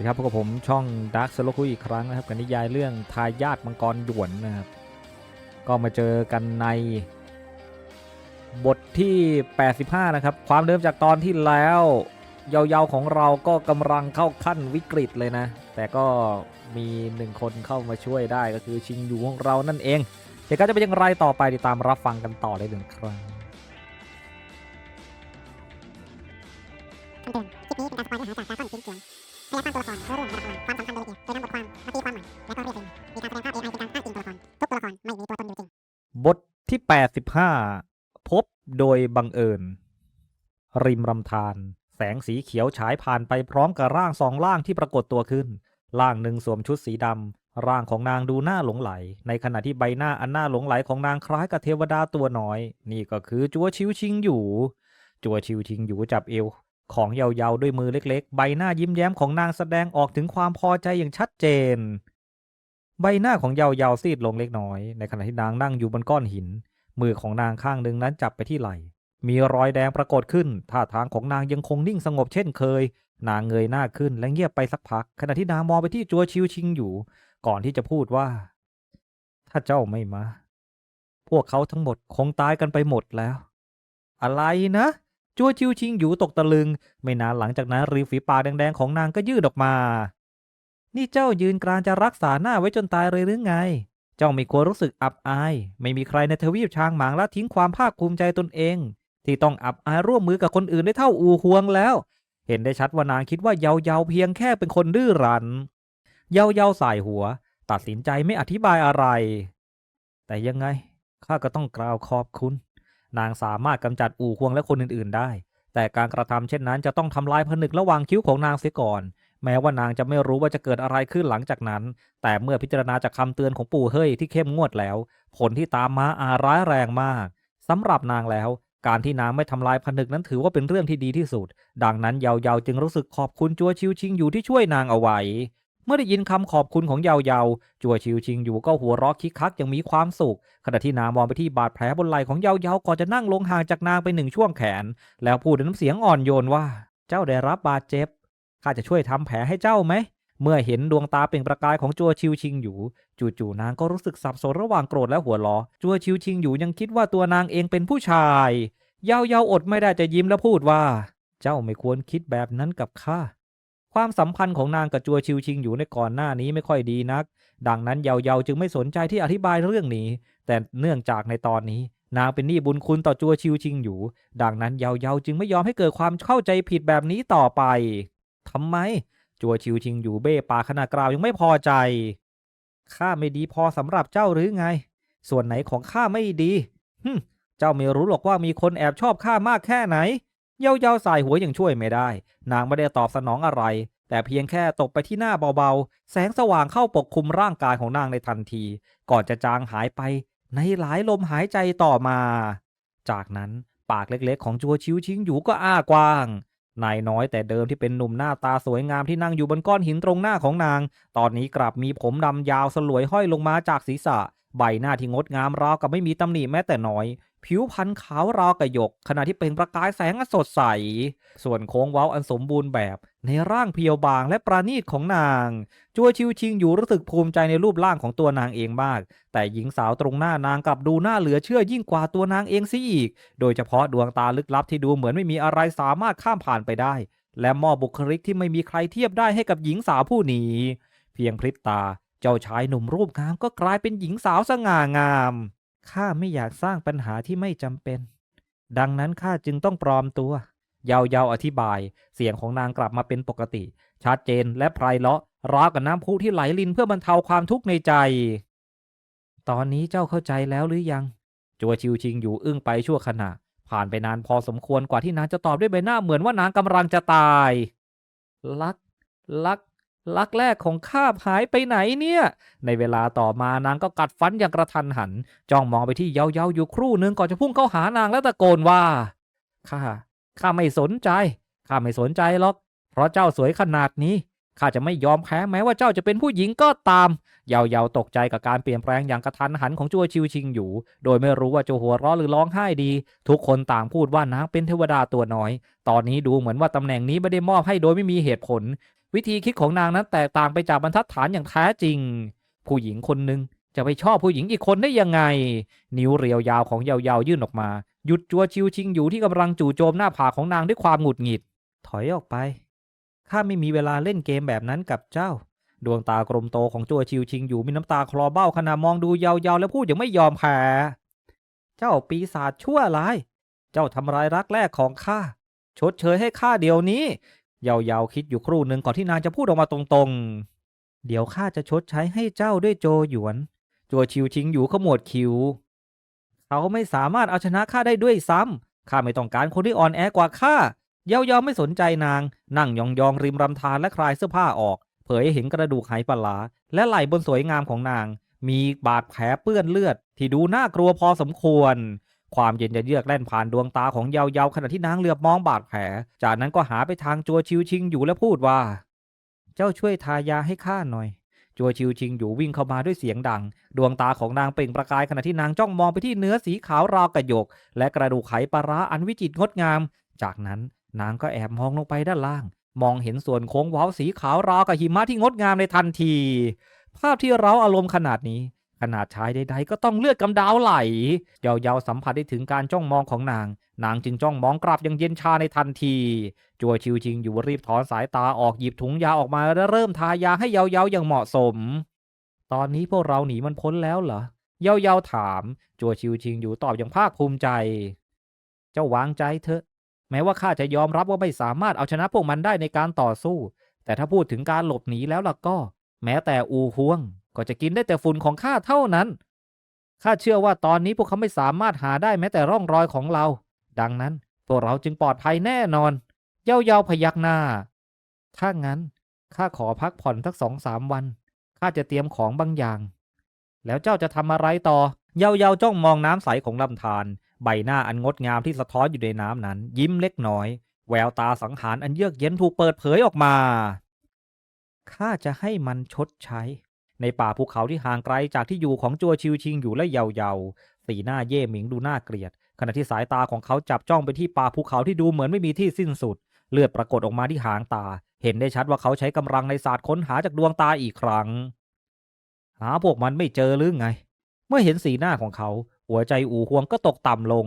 สวัสดีครับพบกับผมช่อง Dark s o l o คุยอีกครั้งนะครับกับนิยายเรื่องทายาทมังกรหยวนนะครับ ก็มาเจอกันใน บทที่ 85 นะครับ ความเดิมจากตอนที่แล้ว เยาวๆของเราก็กำลังเข้าขั้นวิกฤตเลยนะ แต่ก็มีหนึ่งคนเข้ามาช่วยได้ก็คือชิงอยู่ของเรานั่นเองเหตุการณ์จะเป็นอย่างไรต่อไปติดตามรับฟังกันต่อเลยหนึ่งครั้งคำเตือนคลิปนี้เป็นการสปอยเนื้อหาจากการปั้นชิ้นเสียง พยายามปั้นตัวละครเพื่อร่วมระดับความสำคัญโดยละเอียดโดยนำบทความมาตีความใหม่และก็เรียกเองมีการแสดงภาพ AI เป็นการอ้างอิงตัวละครทุกตัวละครไม่มีตัวตนอยู่จริงบทที่ 85 พบโดยบังเอิญ ริมรำธารแสงสีเขียวฉายผ่านไปพร้อมกับร่างสองร่างที่ปรากฏตัวขึ้น ร่างหนึ่งสวมชุดสีดำ ร่างของนางดูหน่าหลงไหล ในขณะที่ใบหน้าอันหน่าหลงไหลของนางคล้ายกับเทวดาตัวน้อย นี่ก็คือจัวชิวชิงอยู่ จัวชิวชิงอยู่จับเอว ของเยาวๆด้วยมือเล็กๆ ใบหน้ายิ้มแย้มของนางแสดงออกถึงความพอใจอย่างชัดเจน ใบหน้าของเยาวๆซีดลงเล็กน้อย ในขณะที่นางนั่งอยู่บนก้อนหิน มือของนางข้างหนึ่งนั้นจับไปที่ไหล่ มีรอยแดงปรากฏขึ้น ท่าทางของนางยังคงนิ่งสงบเช่นเคย นางเงยหน้าขึ้นและเงียบไปสักพัก ขณะที่นางมองไปที่จัวชิวชิงอยู่ ก่อนที่จะพูดว่า ถ้าเจ้าไม่มา พวกเขาทั้งหมดคงตายกันไปหมดแล้ว อะไรนะ จัวชิวชิงอยู่ตกตะลึง ไม่นานหลังจากนั้นริมฝีปากแดงๆของนางก็ยืดออกมา นี่เจ้ายืนกรานจะรักษาหน้าไว้จนตายเลยหรือไง เจ้าไม่ควรรู้สึกอับอาย ไม่มีใครในทวีปช้างหมางละทิ้งความภาคภูมิใจตนเอง ที่ต้องอับอายร่วมมือกับคนอื่นได้เท่าอูฮวงแล้ว เห็นได้ชัดว่านางคิดว่าเยาเยาเพียงแค่เป็นคนดื้อรั้น เยาเยาสายหัว ตัดสินใจไม่อธิบายอะไร แต่ยังไงข้าก็ต้องกล่าวขอบคุณ นางสามารถกำจัดอู่ฮวงและคนอื่นๆได้ แต่การกระทำเช่นนั้นจะต้องทำลายผนึกระหว่างคิ้วของนางเสียก่อน แม้ว่านางจะไม่รู้ว่าจะเกิดอะไรขึ้นหลังจากนั้น แต่เมื่อพิจารณาจากคำเตือนของปู่เฮ้ยที่เข้มงวดแล้ว ผลที่ตามมาอาร้ายแรงมากสำหรับนางแล้ว การที่นางไม่ทำลายผนึกนั้นถือว่าเป็นเรื่องที่ดีที่สุด ดังนั้นเยาเยาจึงรู้สึกขอบคุณจัวชิวชิงอยู่ที่ช่วยนางเอาไว้ เมื่อได้ยินคำขอบคุณของเยาเยาจัวชิวชิงอยู่ก็หัวเราะคิกคักอย่างมีความสุข ขณะที่นางมองไปที่บาดแผลบนไหล่ของเยาเยาก่อนจะนั่งลงห่างจากนางไปหนึ่งช่วงแขน แล้วพูดด้วยน้ำเสียงอ่อนโยนว่า เจ้าได้รับบาดเจ็บข้าจะช่วยทำแผลให้เจ้าไหม เมื่อเห็นดวงตาเปล่งประกายของจัวชิวชิงอยู่ จู่ๆนางก็รู้สึกสับสนระหว่างโกรธและหัวเราะจัวชิวชิงอยู่ยังคิดว่าตัวนางเองเป็นผู้ชายเยาเยาอดไม่ได้จะยิ้มและพูดว่า เจ้าไม่ควรคิดแบบนั้นกับข้า ความสัมพันธ์ของนางกับจัวชิวชิงอยู่ในก่อนหน้านี้ไม่ค่อยดีนัก ดังนั้นเยาเยาจึงไม่สนใจที่อธิบายเรื่องนี้ แต่เนื่องจากในตอนนี้ นางเป็นหนี้บุญคุณต่อจัวชิวชิงอยู่ ดังนั้นเยาเยาจึงไม่ยอมให้เกิดความเข้าใจผิดแบบนี้ต่อไปทำไม จัวชิวชิงอยู่เบ้ปากขนาดกราวยังไม่พอใจข้าไม่ดีพอสำหรับเจ้าหรือไง ส่วนไหนของข้าไม่ดีฮึเจ้าไม่รู้หรอกว่ามีคนแอบชอบข้ามากแค่ไหน เย้าเย้าสายหัวยังช่วยไม่ได้ นางไม่ได้ตอบสนองอะไร แต่เพียงแค่ตกไปที่หน้าเบาๆ แสงสว่างเข้าปกคลุมร่างกายของนางในทันที ก่อนจะจางหายไปในหลายลมหายใจต่อมา จากนั้นปากเล็กๆ ของจัวชิวชิงอยู่ก็อ้ากว้าง นายน้อยแต่เดิมที่เป็นหนุ่มหน้าตาสวยงามที่นั่งอยู่บนก้อนหินตรงหน้าของนาง ตอนนี้กลับมีผมดำยาวสลวยห้อยลงมาจากศีรษะ ใบหน้าที่งดงามราวกับไม่มีตำหนิแม้แต่น้อย ผิวพรรณขาวราวกับหยก ขณะที่เปล่งประกายแสงอสดใส ส่วนโค้งเว้าอันสมบูรณ์แบบ ในร่างเพียวบางและประณีตของนาง จัวชิวชิงอยู่รู้สึกภูมิใจในรูปร่างของตัวนางเองมาก แต่หญิงสาวตรงหน้านางกลับดูน่าเหลือเชื่อยิ่งกว่าตัวนางเองซิอีก โดยเฉพาะดวงตาลึกลับที่ดูเหมือนไม่มีอะไรสามารถข้ามผ่านไปได้ และมอบบุคลิกที่ไม่มีใครเทียบได้ให้กับหญิงสาวผู้นี้ เพียงพริบตา เจ้าชายหนุ่มรูปงามก็กลายเป็นหญิงสาวสง่างาม ข้าไม่อยากสร้างปัญหาที่ไม่จำเป็น ดังนั้นข้าจึงต้องปลอมตัว เยาเยาอธิบาย เสียงของนางกลับมาเป็นปกติ ชัดเจนและไพเราะราวกับน้ำพุที่ไหลลินเพื่อบรรเทาความทุกข์ในใจ ตอนนี้เจ้าเข้าใจแล้วหรือยัง จัวชิวชิงอยู่อึ้งไปชั่วขณะ ผ่านไปนานพอสมควรกว่าที่นางจะตอบด้วยใบหน้าเหมือนว่านางกำลังจะตาย ลัก ลัก ลักแรกของข้าหายไปไหนเนี่ย ในเวลาต่อมานางก็กัดฟันอย่างกระทันหัน จ้องมองไปที่เยาเยาอยู่ครู่หนึ่งก่อนจะพุ่งเข้าหานางและตะโกนว่า ข้า ข้าไม่สนใจ ข้าไม่สนใจหรอก เพราะเจ้าสวยขนาดนี้ ข้าจะไม่ยอมแพ้แม้ว่าเจ้าจะเป็นผู้หญิงก็ตาม เยาเยาตกใจกับการเปลี่ยนแปลงอย่างกระทันหันของจัวชิวชิงอยู่ โดยไม่รู้ว่าจะหัวเราะหรือร้องไห้ดี ทุกคนต่างพูดว่านางเป็นเทวดาตัวน้อย ตอนนี้ดูเหมือนว่าตำแหน่งนี้ไม่ได้มอบให้โดยไม่มีเหตุผล วิธีคิดของนางนั้นแตกต่างไปจากบรรทัดฐานอย่างแท้จริง ผู้หญิงคนหนึ่งจะไปชอบผู้หญิงอีกคนได้ยังไง นิ้วเรียวยาวของยาวๆยื่นออกมา หยุดจัวชิวชิงอยู่ที่กำลังจู่โจมหน้าผากของนางด้วยความหงุดหงิด ถอยออกไปข้าไม่มีเวลาเล่นเกมแบบนั้นกับเจ้า ดวงตากลมโตของจัวชิวชิงอยู่มีน้ำตาคลอเบ้าขณะมองดูยาวๆ แล้วพูดอย่างไม่ยอมแพ้เจ้าปีศาจชั่วร้าย เจ้าทำร้ายรักแรกของข้าชดเชยให้ข้าเดี๋ยวนี้ เยาวๆคิดอยู่ครู่หนึ่งก่อนที่นางจะพูดออกมาตรงๆ เดี๋ยวข้าจะชดใช้ให้เจ้าด้วยโจหยวน จัวชิวชิงอยู่ขมวดคิ้ว เขาไม่สามารถเอาชนะข้าได้ด้วยซ้ำข้าไม่ต้องการคนที่อ่อนแอกว่าข้า เยาเยาไม่สนใจนาง นั่งยองๆริมรำธารและคลายเสื้อผ้าออก เผยให้เห็นกระดูกไหปลาร้าและไหล่บนสวยงามของนาง มีบาดแผลเปื้อนเลือดที่ดูน่ากลัวพอสมควร ความเย็นจะเยือกแล่นผ่านดวงตาของเยาเยาขณะที่นางเหลือบมองบาดแผล จากนั้นก็หาไปทางจัวชิวชิงอยู่และพูดว่า เจ้าช่วยทายาให้ข้าหน่อย จัวชิวชิงอยู่วิ่งเข้ามาด้วยเสียงดัง ดวงตาของนางเปล่งประกายขณะที่นางจ้องมองไปที่เนื้อสีขาวราวกระหยก และกระดูกไขปลาร้าอันวิจิตรงดงาม จากนั้นนางก็แอบมองลงไปด้านล่าง มองเห็นส่วนโค้งเว้าสีขาวราวกับหิมะที่งดงามในทันที ภาพที่เราอารมณ์ขนาดนี้ ขนาดชายใดๆก็ต้องเลือดกำดาวไหล เยาๆสัมผัสได้ถึงการจ้องมองของนาง นางจึงจ้องมองกลับอย่างเย็นชาในทันที จัวชิวชิงอยู่รีบถอนสายตาออกหยิบถุงยาออกมาและเริ่มทายาให้เยาๆอย่างเหมาะสม ตอนนี้พวกเราหนีมันพ้นแล้วเหรอ เยาเยาถาม จัวชิวชิงอยู่ตอบอย่างภาคภูมิใจ เจ้าวางใจเถอะ แม้ว่าข้าจะยอมรับว่าไม่สามารถเอาชนะพวกมันได้ในการต่อสู้ แต่ถ้าพูดถึงการหลบหนีแล้วล่ะก็ แม้แต่อูฮวง ก็จะกินได้แต่ฝุ่นของข้าเท่านั้น ข้าเชื่อว่าตอนนี้พวกเขาไม่สามารถหาได้แม้แต่ร่องรอยของเรา ดังนั้นพวกเราจึงปลอดภัยแน่นอน เย้าเยาพยักหน้า ถ้างั้นข้าขอพักผ่อนสักสองสามวัน ข้าจะเตรียมของบางอย่าง แล้วเจ้าจะทำอะไรต่อ เยาเยาจ้องมองน้ำใสของลำธารใบหน้าอันงดงามที่สะท้อนอยู่ในน้ำนั้น ยิ้มเล็กน้อย แววตาสังหารอันเยือกเย็นถูกเปิดเผยออกมา ข้าจะให้มันชดใช้ ในป่าภูเขาที่ห่างไกลจากที่อยู่ของจัวชิวชิงอยู่และเยาเยาสีหน้าเย่หมิงดูน่าเกลียด ขณะที่สายตาของเขาจับจ้องไปที่ป่าภูเขาที่ดูเหมือนไม่มีที่สิ้นสุด เลือดปรากฏออกมาที่หางตา เห็นได้ชัดว่าเขาใช้กำลังในศาสตร์ค้นหาจากดวงตาอีกครั้ง หาพวกมันไม่เจอหรือไง เมื่อเห็นสีหน้าของเขา หัวใจอู่ฮวงก็ตกต่ำลง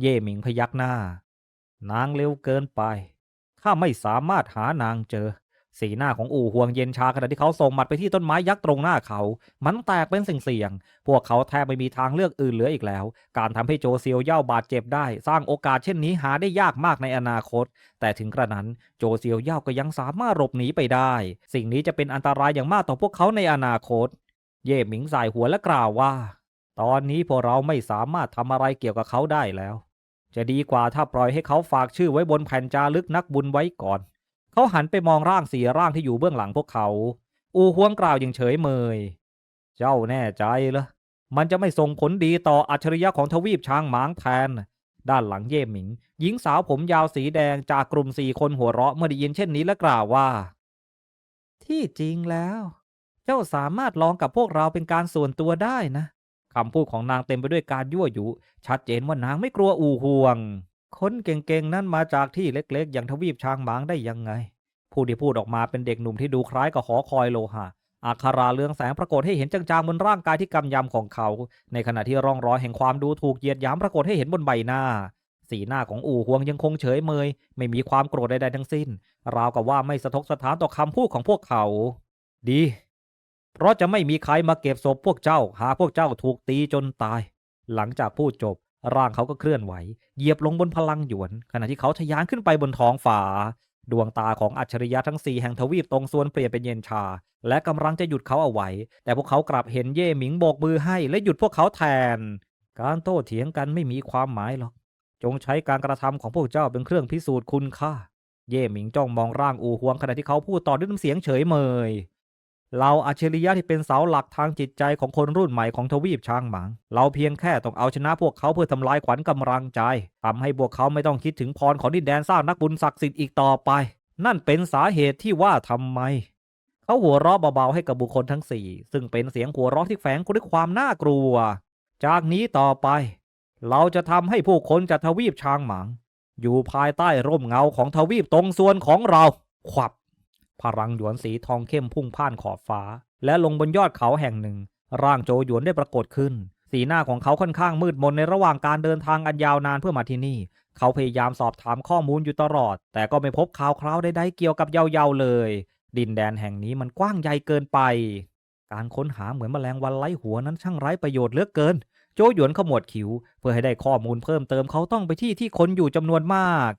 เย่หมิงพยักหน้า นางเร็วเกินไปข้าไม่สามารถหานางเจอ สีหน้าของอู่ฮวงเย็นชาขณะที่เขาส่งหมัดไปที่ต้นไม้ยักษ์ตรงหน้าเขา มันแตกเป็นเสี่ยงๆ พวกเขาแทบไม่มีทางเลือกอื่นเหลืออีกแล้ว การทำให้โจเซียวเย่าบาดเจ็บได้ สร้างโอกาสเช่นนี้หาได้ยากมากในอนาคต แต่ถึงกระนั้นโจเซียวเย่าก็ยังสามารถหลบหนีไปได้ สิ่งนี้จะเป็นอันตรายอย่างมากต่อพวกเขาในอนาคต เย่หมิงสายหัวและกล่าวว่า ตอนนี้พวกเราไม่สามารถทำอะไรเกี่ยวกับเขาได้แล้ว จะดีกว่าถ้าปล่อยให้เขาฝากชื่อไว้บนแผ่นจารึกนักบุญไว้ก่อน เขาหันไปมองร่างสี่ร่างที่อยู่เบื้องหลังพวกเขา อูฮวงกล่าวอย่างเฉยเมย เจ้าแน่ใจเหรอ มันจะไม่ส่งผลดีต่ออัจฉริยะของทวีปช้างหมางแทน ด้านหลังเย่หมิง หญิงสาวผมยาวสีแดงจากกลุ่มสี่คนหัวเราะเมื่อได้ยินเช่นนี้และกล่าวว่า ที่จริงแล้ว เจ้าสามารถลองกับพวกเราเป็นการส่วนตัวได้นะคำพูดของนางเต็มไปด้วยการยั่วยุ ชัดเจนว่านางไม่กลัวอูห่วง คนเก่งๆ นั้นมาจากที่เล็กๆ อย่างทวีปช้างหมางได้ยังไง ผู้ที่พูดออกมาเป็นเด็กหนุ่มที่ดูคล้ายกับหอคอยโลหะอัคาราเรืองแสงปรากฏให้เห็นจางๆบนร่างกายที่กำยำของเขา ในขณะที่ร่องรอยแห่งความดูถูกเหยียดหยามปรากฏให้เห็นบนใบหน้า สีหน้าของอู่หวงยังคงเฉยเมย ไม่มีความโกรธใดๆทั้งสิ้น ราวกับว่าไม่สะทกสถานต่อคำพูดของพวกเขา ดี เพราะจะไม่มีใครมาเก็บศพพวกเจ้า หาพวกเจ้าถูกตีจนตาย หลังจากพูดจบ ร่างเขาก็เคลื่อนไหว เหยียบลงบนพลังหยวน ขณะที่เขาทะยานขึ้นไปบนท้องฟ้า ดวงตาของอัจฉริยะทั้งสี่แห่งทวีปตรงส่วนเปลี่ยนเป็นเย็นชา และกำลังจะหยุดเขาเอาไว้ แต่พวกเขากลับเห็นเย่หมิงโบกมือให้และหยุดพวกเขาแทน การโต้เถียงกันไม่มีความหมายหรอก จงใช้การกระทำของพวกเจ้าเป็นเครื่องพิสูจน์คุณค่า เย่หมิงจ้องมองร่างอูฮวงขณะที่เขาพูดต่อด้วยน้ำเสียงเฉยเมย เราอัจฉริยะที่เป็นเสาหลักทางจิตใจของคนรุ่นใหม่ของทวีปช้างหมาง เราเพียงแค่ต้องเอาชนะพวกเขาเพื่อทำลายขวัญกำลังใจทำให้พวกเขาไม่ต้องคิดถึงพรของดินแดนสร้างนักบุญศักดิ์สิทธิ์อีกต่อไป นั่นเป็นสาเหตุที่ว่าทำไม เขาหัวเราะเบาๆให้กับบุคคลทั้งสี่ซึ่งเป็นเสียงหัวเราะที่แฝงด้วยความน่ากลัว จากนี้ต่อไป เราจะทำให้ผู้คนจากทวีปช้างหมาง อยู่ภายใต้ร่มเงาของทวีปตรงส่วนของเราขวับ พลังหยวนสีทองเข้มพุ่งพ่านขอบฟ้า และลงบนยอดเขาแห่งหนึ่ง ร่างโจหยวนได้ปรากฏขึ้น สีหน้าของเขาค่อนข้างมืดมนในระหว่างการเดินทางอันยาวนานเพื่อมาที่นี่ เขาพยายามสอบถามข้อมูลอยู่ตลอด แต่ก็ไม่พบข่าวคราวใดๆเกี่ยวกับเยาๆเลย ดินแดนแห่งนี้มันกว้างใหญ่เกินไป การค้นหาเหมือนแมลงวันไร้หัวนั้นช่างไร้ประโยชน์เหลือเกิน โจหยวนขมวดคิ้วเพื่อให้ได้ข้อมูลเพิ่มเติมเขาต้องไปที่ที่คนอยู่จำนวนมาก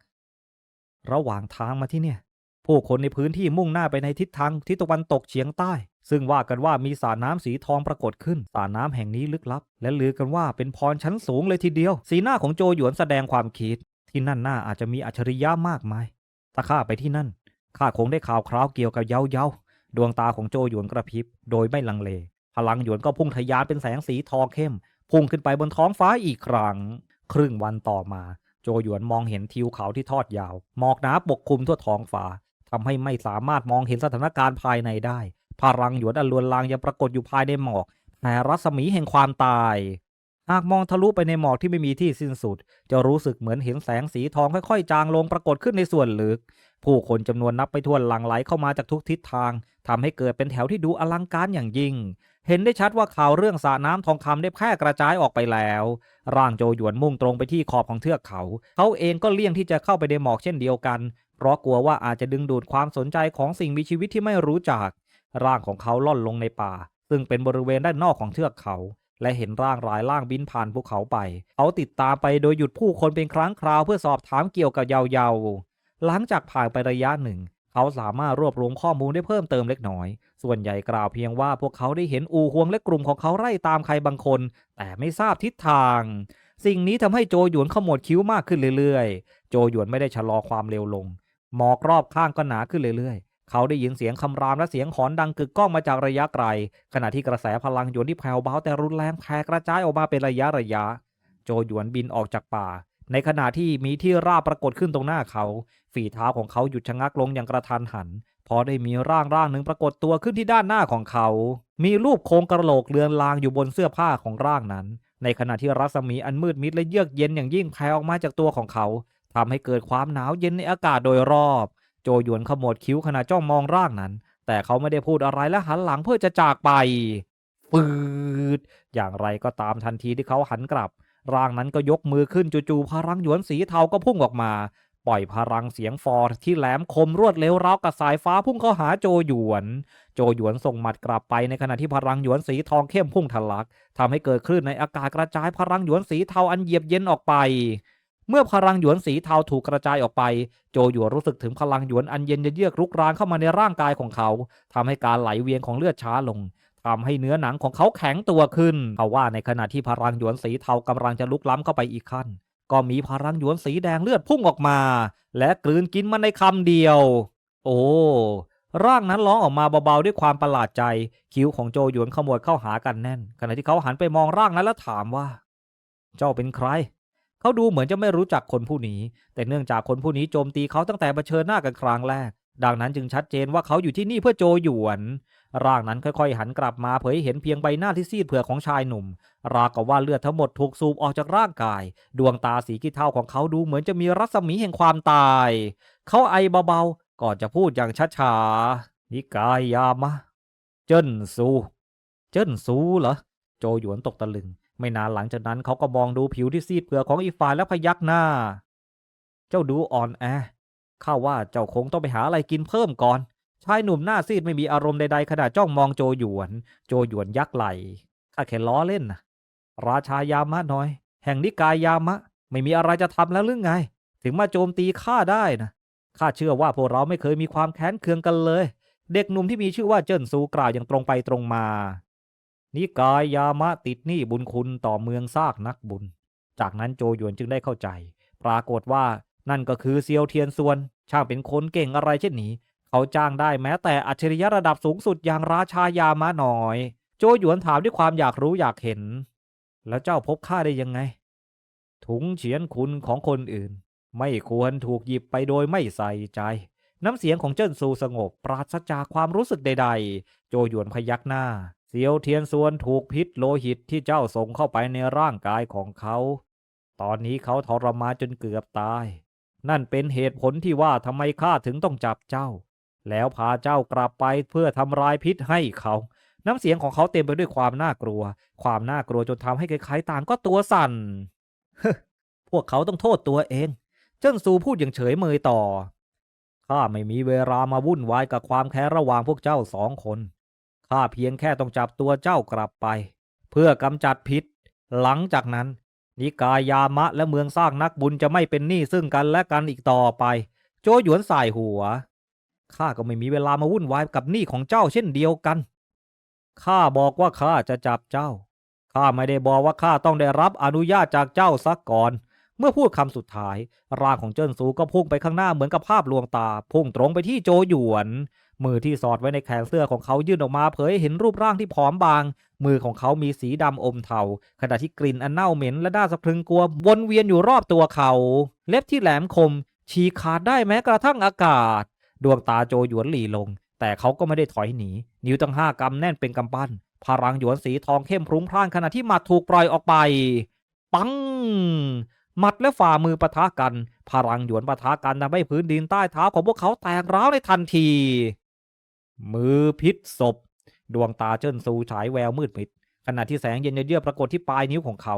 ระหว่างทางมาที่เนี่ย ผู้คนในพื้นที่มุ่งหน้าไปในทิศทางทิศตะวันตกเฉียงใต้ ซึ่งว่ากันว่ามีสระน้ำสีทองปรากฏขึ้นสระน้ำแห่งนี้ลึกลับ และลือกันว่าเป็นพรชั้นสูงเลยทีเดียว สีหน้าของโจหยวนแสดงความคิด ที่นั่นน่าอาจจะมีอัจฉริยะมากมายถ้าข้าไปที่นั่นข้าคงได้ข่าวคราวเกี่ยวกับเยาเยาดวงตาของโจหยวนกระพริบ โดยไม่ลังเล พลังหยวนก็พุ่งทะยานเป็นแสงสีทองเข้ม พุ่งขึ้นไปบนท้องฟ้าอีกครั้ง ครึ่งวันต่อมา โจหยวนมองเห็นทิวเขาที่ทอดยาว หมอกหนาปกคลุมทั่วท้องฟ้า ทำให้ไม่สามารถมองเห็นสถานการณ์ภายในได้ พลังหยวนอันลวนลางยังปรากฏอยู่ภายในหมอกแผ่รัศมีแห่งความตาย หากมองทะลุไปในหมอกที่ไม่มีที่สิ้นสุด จะรู้สึกเหมือนเห็นแสงสีทองค่อยๆ จางลงปรากฏขึ้นในส่วนลึก ผู้คนจำนวนนับไปทั่วหลั่งไหลเข้ามาจากทุกทิศทางทำให้เกิดเป็นแถวที่ดูอลังการอย่างยิ่ง เห็นได้ชัดว่าข่าวเรื่องสระน้ำทองคำได้แพร่กระจายออกไปแล้ว ร่างโจหยวนมุ่งตรงไปที่ขอบของเทือกเขา เขาเองก็เลี่ยงที่จะเข้าไปในหมอกเช่นเดียวกัน เพราะกลัวว่าอาจจะดึงดูดความสนใจของสิ่งมีชีวิตที่ไม่รู้จัก ร่างของเขาล่อนลงในป่า ซึ่งเป็นบริเวณด้านนอกของเทือกเขา และเห็นร่างหลายร่างบินผ่านภูเขาไป เขาติดตามไปโดยหยุดผู้คนเป็นครั้งคราวเพื่อสอบถามเกี่ยวกับเยาเยาหลังจากผ่านไประยะหนึ่ง เขาสามารถรวบรวมข้อมูลได้เพิ่มเติมเล็กน้อย ส่วนใหญ่กล่าวเพียงว่าพวกเขาได้เห็นอูฮวงและกลุ่มของเขาไล่ตามใครบางคน แต่ไม่ทราบทิศทาง สิ่งนี้ทำให้โจหยวนขมวดคิ้วมากขึ้นเรื่อยๆ โจหยวนไม่ได้ชะลอความเร็วลง หมอกรอบข้างก็หนาขึ้นเรื่อยๆ เขาได้ยินเสียงคำรามและเสียงหอนดังกึกก้องมาจากระยะไกล ขณะที่กระแสพลังหยวนที่แผ่วเบาแต่รุนแรงแผ่กระจายออกมาเป็นระยะระยะ โจหยวนบินออกจากป่า ในขณะที่มีที่ราบปรากฏขึ้นตรงหน้าเขา ฝีเท้าของเขาหยุดชะงักลงอย่างกระทันหันพอได้มีร่างร่างหนึ่งปรากฏตัวขึ้นที่ด้านหน้าของเขา มีรูปโครงกระโหลกเลือนลางอยู่บนเสื้อผ้าของร่างนั้น ในขณะที่รัศมีอันมืดมิดและเยือกเย็นอย่างยิ่งแผ่ออกมาจากตัวของเขา ทำให้เกิดความหนาวเย็นในอากาศโดยรอบ โจหยวนขมวดคิ้วขณะจ้องมองร่างนั้น แต่เขาไม่ได้พูดอะไรและหันหลังเพื่อจะจากไปปืดอย่างไรก็ตามทันทีที่เขาหันกลับ ร่างนั้นก็ยกมือขึ้นจู่ๆพลังหยวนสีเทาก็พุ่งออกมา ปล่อยพลังเสียงฟอร์ที่แหลมคมรวดเร็วราวกับสายฟ้าพุ่งเข้าหาโจหยวน โจหยวนส่งหมัดกลับไปในขณะที่พลังหยวนสีทองเข้มพุ่งทะลักทำให้เกิดคลื่นในอากาศกระจายพลังหยวนสีเทาอันเยียบเย็นออกไป เมื่อพลังหยวนสีเทาถูกกระจายออกไป โจหยวนรู้สึกถึงพลังหยวนอันเย็นเยือกรุกรานเข้ามาในร่างกายของเขาทำให้การไหลเวียนของเลือดช้าลงทำให้เนื้อหนังของเขาแข็งตัวขึ้นเขาว่าในขณะที่พลังหยวนสีเทากำลังจะลุกล้ำเข้าไปอีกขั้น ก็มีพลังหยวนสีแดงเลือดพุ่งออกมา และกลืนกินมันในคำเดียว โอ้ร่างนั้นร้องออกมาเบาๆด้วยความประหลาดใจ คิ้วของโจหยวนขมวดเข้าหากันแน่น ขณะที่เขาหันไปมองร่างนั้นแล้วถามว่า เจ้าเป็นใคร เขาดูเหมือนจะไม่รู้จักคนผู้นี้ แต่เนื่องจากคนผู้นี้โจมตีเขาตั้งแต่เผชิญหน้ากันครั้งแรก ดังนั้นจึงชัดเจนว่าเขาอยู่ที่นี่เพื่อโจหยวน ร่างนั้นค่อยๆ หันกลับมาเผยเห็นเพียงใบหน้าที่ซีดเผือกของชายหนุ่ม ราวกับว่าเลือดทั้งหมดถูกสูบออกจากร่างกาย ดวงตาสีขี้เถ้าของเขาดูเหมือนจะมีรัศมีแห่งความตาย เขาไอเบาๆ ก่อนจะพูดอย่างช้าๆ นิกายยามะ เจิ้นซู เจิ้นซูเหรอ โจหยวนตกตะลึง ไม่นานหลังจากนั้นเขาก็มองดูผิวที่ซีดเผือกของอีกฝ่ายแล้วพยักหน้า เจ้าดูอ่อนแอข้าว่าเจ้าคงต้องไปหาอะไรกินเพิ่มก่อน ชายหนุ่มหน้าซีดไม่มีอารมณ์ใดๆขณะจ้องมองโจหยวน โจหยวนยักไหลข้าแค่ล้อเล่นนะราชายามะน้อย แห่งนิกายยามะ ไม่มีอะไรจะทำแล้วหรือไง ถึงมาโจมตีข้าได้นะข้าเชื่อว่าพวกเราไม่เคยมีความแค้นเคืองกันเลย เด็กหนุ่มที่มีชื่อว่าเจิ้นซูกล่าวอย่างตรงไปตรงมา นิกายยามะติดหนี้บุญคุณต่อเมืองซากนักบุญ จากนั้นโจหยวนจึงได้เข้าใจ ปรากฏว่านั่นก็คือเซียวเทียนซวน ช่างเป็นคนเก่งอะไรเช่นนี้ เขาจ้างได้แม้แต่อัจฉริยะระดับสูงสุดอย่างราชายามะหน่อย โจหยวนถามด้วยความอยากรู้อยากเห็น แล้วเจ้าพบข้าได้ยังไง ถุงเฉียนคุณของคนอื่น ไม่ควรถูกหยิบไปโดยไม่ใส่ใจ น้ำเสียงของเจิ้นซูสงบ ปราศจากความรู้สึกใด ๆ โจหยวนพยักหน้า เซียวเทียนซวนถูกพิษโลหิตที่เจ้าส่งเข้าไปในร่างกายของเขา ตอนนี้เขาทรมานจนเกือบตาย นั่นเป็นเหตุผลที่ว่าทำไมข้าถึงต้องจับเจ้า แล้วพาเจ้ากลับไปเพื่อทำลายพิษให้เขา น้ำเสียงของเขาเต็มไปด้วยความน่ากลัว ความน่ากลัวจนทำให้ใครๆต่างก็ตัวสั่นพวกเขาต้องโทษตัวเอง เจิ้นซูพูดอย่างเฉยเมยต่อข้าไม่มีเวลามาวุ่นวายกับความแค้นระหว่างพวกเจ้าสองคน ข้าเพียงแค่ต้องจับตัวเจ้ากลับไป เพื่อกำจัดพิษ หลังจากนั้น นิกายยามะและเมืองสร้างนักบุญจะไม่เป็นหนี้ซึ่งกันและกันอีกต่อไป โจหยวนสายหัวข้าก็ไม่มีเวลามาวุ่นวายกับหนี้ของเจ้าเช่นเดียวกันข้าบอกว่าข้าจะจับเจ้าข้าไม่ได้บอกว่าข้าต้องได้รับอนุญาตจากเจ้าสักก่อน เมื่อพูดคำสุดท้าย ร่างของเจิ้นซูก็พุ่งไปข้างหน้าเหมือนกับภาพลวงตา พุ่งตรงไปที่โจหยวน มือที่สอดไว้ในแขนเสื้อของเขายื่นออกมาเผยเห็นรูปร่างที่ผอมบาง มือของเขามีสีดำอมเทาขณะที่กลิ่นอันเน่าเหม็นและน่าสะพรึงกลัววนเวียนอยู่รอบตัวเขา เล็บที่แหลมคม ฉีกขาดได้แม้กระทั่งอากาศ ดวงตาโจหยวนหลีลง แต่เขาก็ไม่ได้ถอยหนี นิ้วตั้งห้ากำแน่นเป็นกำปั้น พลังหยวนสีทองเข้มพรุ้งพร่านขณะที่หมัดถูกปล่อยออกไป ปังหมัดและฝ่ามือปะทะกัน พลังหยวนปะทะกันทำให้พื้นดินใต้เท้าของพวกเขาแตกร้าวในทันที มือพิษศพ ดวงตาเจิ้นซูฉายแววมืดมิด ขณะที่แสงเย็นเยือกปรากฏที่ปลายนิ้วของเขา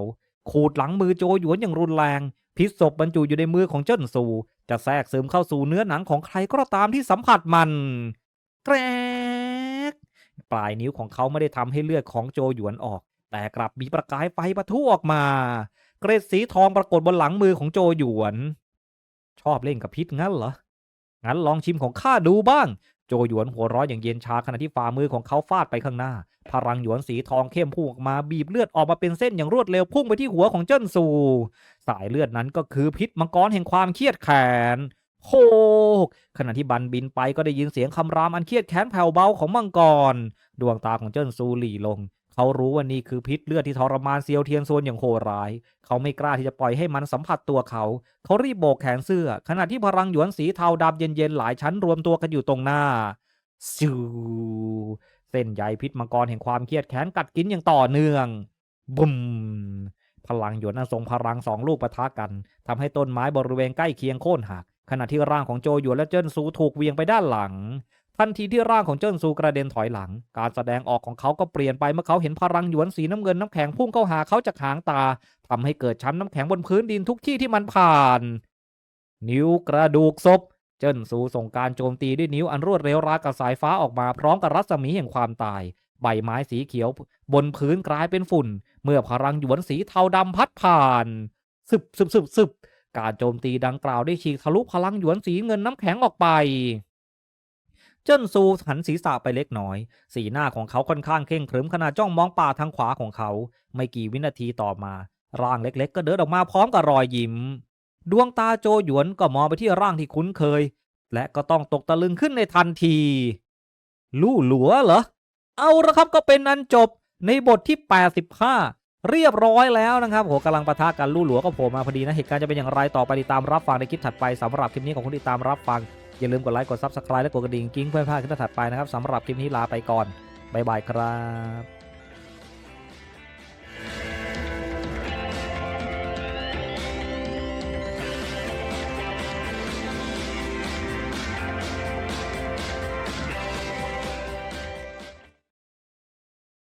ขูดหลังมือโจหยวนอย่างรุนแรง พิษศพบรรจุอยู่ในมือของเจิ้นซู จะแทรกซึมเข้าสู่เนื้อหนังของใครก็ตามที่สัมผัสมัน แกรกปลายนิ้วของเขาไม่ได้ทำให้เลือดของโจหยวนออก แต่กลับมีประกายไฟปะทุออกมา เกร็ดสีทองปรากฏบนหลังมือของโจหยวน ชอบเล่นกับพิษงั้นเหรองั้นลองชิมของข้าดูบ้าง โจหยวนหัวร้อนอย่างเย็นชาขณะที่ฝ่ามือของเขาฟาดไปข้างหน้า พลังหยวนสีทองเข้มพุ่งออกมาบีบเลือดออกมาเป็นเส้นอย่างรวดเร็วพุ่งไปที่หัวของเจิ้นซูสายเลือดนั้นก็คือพิษมังกรแห่งความเครียดแค้นโคกขณะที่บันบินไปก็ได้ยินเสียงคำรามอันเครียดแค้นแผ่วเบาของมังกร ดวงตาของเจิ้นซูหลี่ลง เขารู้ว่านี่คือพิษเลือดที่ทรมานเซียวเทียนโซนอย่างโหดร้าย เขาไม่กล้าที่จะปล่อยให้มันสัมผัสตัวเขา เขารีบโบกแขนเสื้อ ขณะที่พลังหยวนสีเทาดำเย็นๆหลายชั้นรวมตัวกันอยู่ตรงหน้าซิวเส้นใยพิษมังกรแห่งความเครียดแค้นกัดกินอย่างต่อเนื่องบุมพลังหยวนอันทรงพลังสองลูกปะทะกันทำให้ต้นไม้บริเวณใกล้เคียงโค่นหักขณะที่ร่างของโจหยวนและเจิ้นซูถูกเวียงไปด้านหลัง ทันทีที่ร่างของเจิ้นซูกระเด็นถอยหลัง การแสดงออกของเขาก็เปลี่ยนไปเมื่อเขาเห็นพลังหยวนสีน้ำเงินน้ำแข็งพุ่งเข้าหาเขาจากหางตาทำให้เกิดชั้นน้ำแข็งบนพื้นดินทุกที่ที่มันผ่าน นิ้วกระดูกศพเจิ้นซูส่งการโจมตีด้วยนิ้วอันรวดเร็วรากับสายฟ้าออกมาพร้อมกับรัศมีแห่งความตาย ใบไม้สีเขียว บนพื้นกลายเป็นฝุ่น เมื่อพลังหยวนสีเทาดำพัดผ่านซึบซึบซึบซึบการโจมตีดังกล่าวได้ฉีกทะลุพลังหยวนสีเงินน้ำแข็งออกไป เจิ้นซูหันศีรษะไปเล็กน้อย สีหน้าของเขาค่อนข้างเคร่งครึมขณะจ้องมองป่าทางขวาของเขา ไม่กี่วินาทีต่อมา ร่างเล็กๆ ก็เดินออกมาพร้อมกับรอยยิ้ม ดวงตาโจหยวนก็มองไปที่ร่างที่คุ้นเคย และก็ต้องตกตะลึงขึ้นในทันที ลู่หลัวเหรอ เอาละครับก็เป็นนั้นจบในบทที่ 85 เรียบร้อยแล้วนะครับโหกำลังปะทะกันลู่หลัวก็โผล่มาพอดีนะเหตุการณ์จะเป็นอย่างไรต่อไปติดตามรับฟังในคลิปถัดไปสำหรับคลิปนี้ของคุณติดตามรับฟัง อย่าลืมกดไลค์กด Subscribe และกดกระดิ่งกิ้งเพื่อไม่พลาดคลิปถัดไปนะครับสำหรับคลิปนี้ลาไปก่อนบ๊ายบายครับ